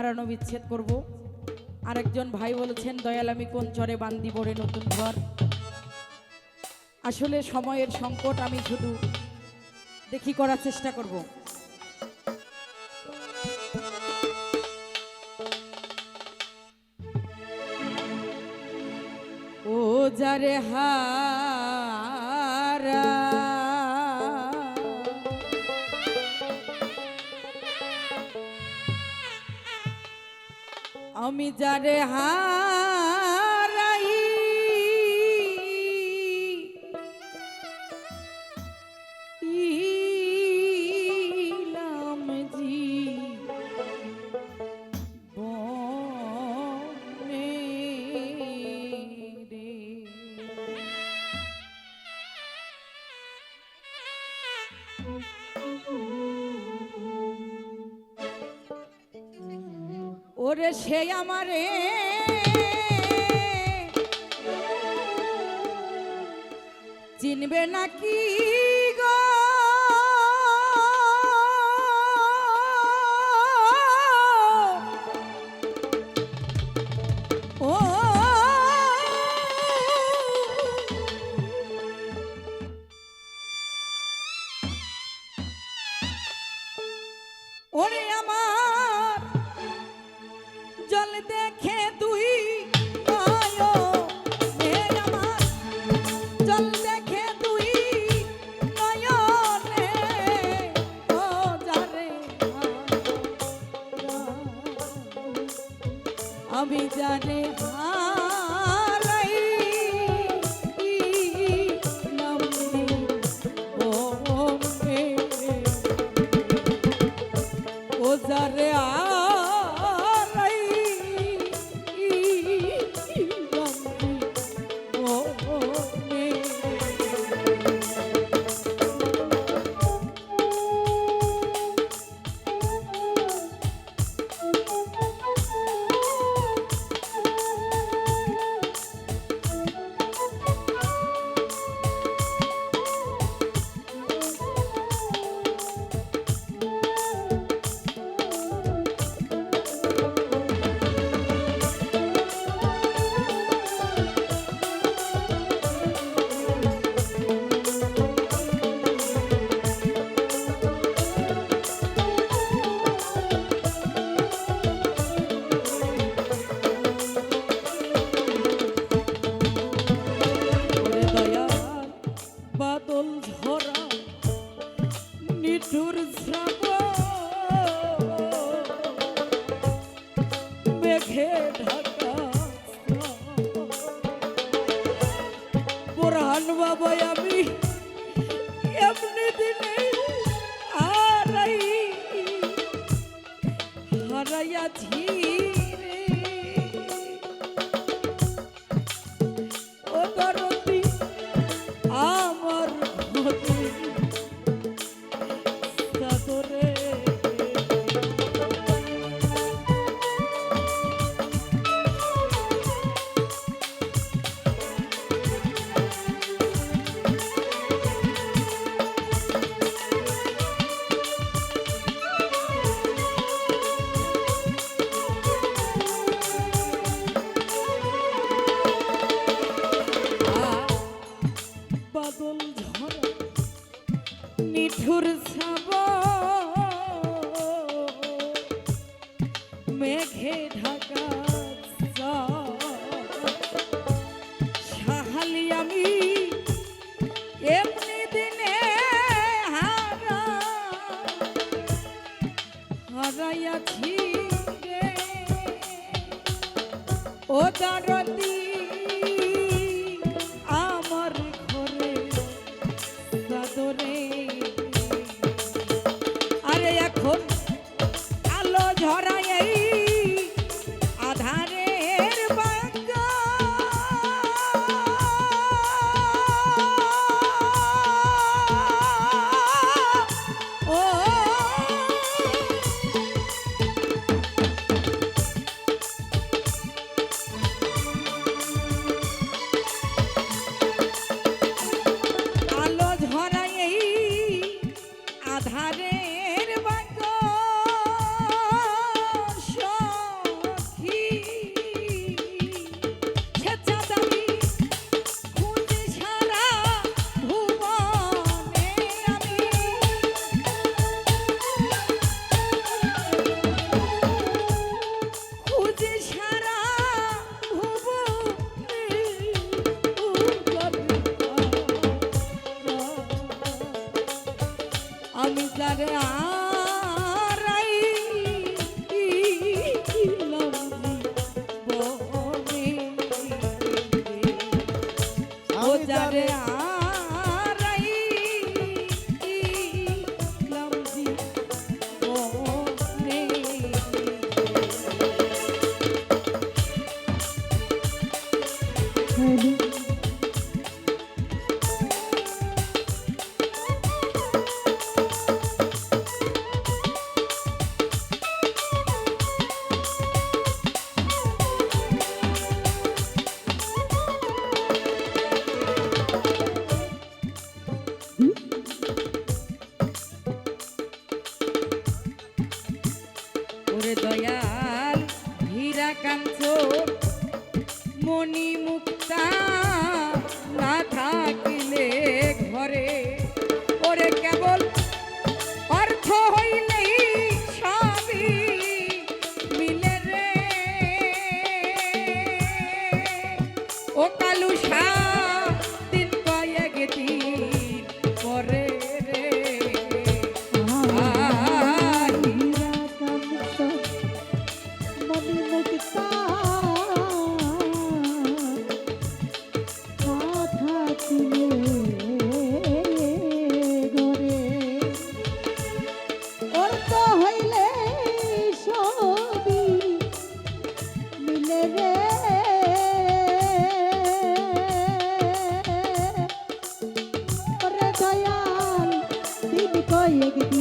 হারানো বিচ্ছেদ করব। আরেকজন ভাই বলেছেন, দয়াল আমি কোন চরে বান্দি পড়ে নতুন ঘর? আসলে সময়ের সংকট আমি শুধু দেখি করার চেষ্টা করব। ও যারে হারা আমি যারে হারাই ইলাম ওরে সে আমারে। চিনবে নাকি? আমি জানে হারাই পুরান বাবা আমি। এমনি দিনে হারাই হারাইয়াছি। মেঘে ঢাকা সাহালি আমি এমনি দিনে হারা হারাইয়াছি ও দারদি হয়নি দয়াল হীরা কাঞ্চ মণি পিতা না থাকিলে ঘরে লেগে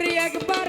করি একবার